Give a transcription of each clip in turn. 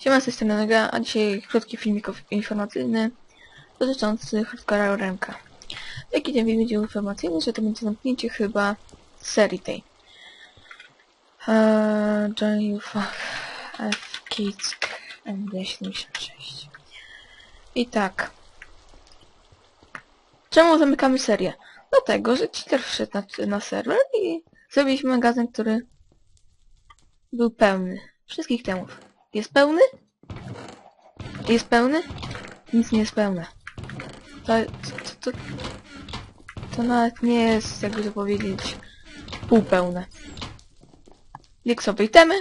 Siema, z tej strony a dzisiaj krótki filmik informacyjny dotyczący hardcore'a Remka. Jaki ten film będzie informacyjny, że to będzie zamknięcie chyba serii tej. Eee, Johnny fuck F Kids MD76 I tak. Czemu zamykamy serię? Dlatego, że cheater wszedł na, na serwer i zrobiliśmy magazyn, który był pełny wszystkich temów. Jest pełny? Jest pełny? Nic nie jest pełne. To, to, to, to nawet nie jest, jakby to powiedzieć, półpełne. Dieksowe itemy?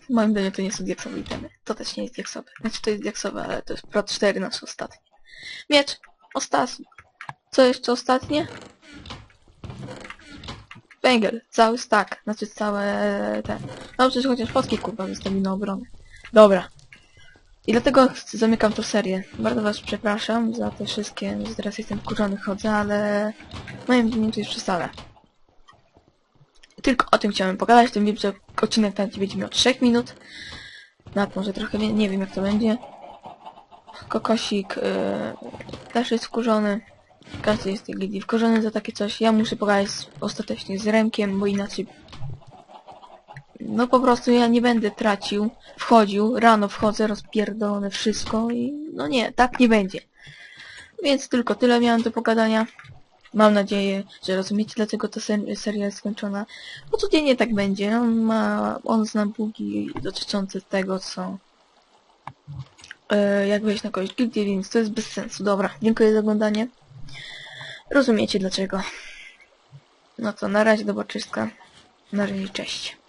W moim zdaniem to nie są dieksowe itemy. To też nie jest dieksowe. Znaczy to jest dieksowe, ale to jest Pro 4 nasz ostatni. Miecz! Ostatni. Co jeszcze ostatnie? Węgiel, cały stack, znaczy całe te. No przecież chociaż fotki kurwa wystawi na obronę. Dobra. I dlatego zamykam tą serię. Bardzo was przepraszam za te wszystkie, że teraz jestem wkurzony chodzę, ale moim zdaniem to już przesadę. Tylko o tym chciałem pogadać, tym wiem, że odcinek ten będzie miał 3 minut. Nawet może trochę nie, nie wiem jak to będzie. Kokosik yy, też jest wkurzony. Każdy jest tej gildii wkurzony za takie coś. Ja muszę pogadać ostatecznie z Remkiem, bo inaczej... No po prostu ja nie będę tracił, wchodził, rano wchodzę, rozpierdolone wszystko i no nie, tak nie będzie. Więc tylko tyle miałem do pogadania. Mam nadzieję, że rozumiecie, dlaczego ta ser seria jest skończona. Bo codziennie tak będzie. On ma, on zna bugi dotyczące tego, co... E, jak wejść na kogoś gildię, więc to jest bez sensu. Dobra, dziękuję za oglądanie. Rozumiecie dlaczego. No to na razie do boczyska. Na razie cześć.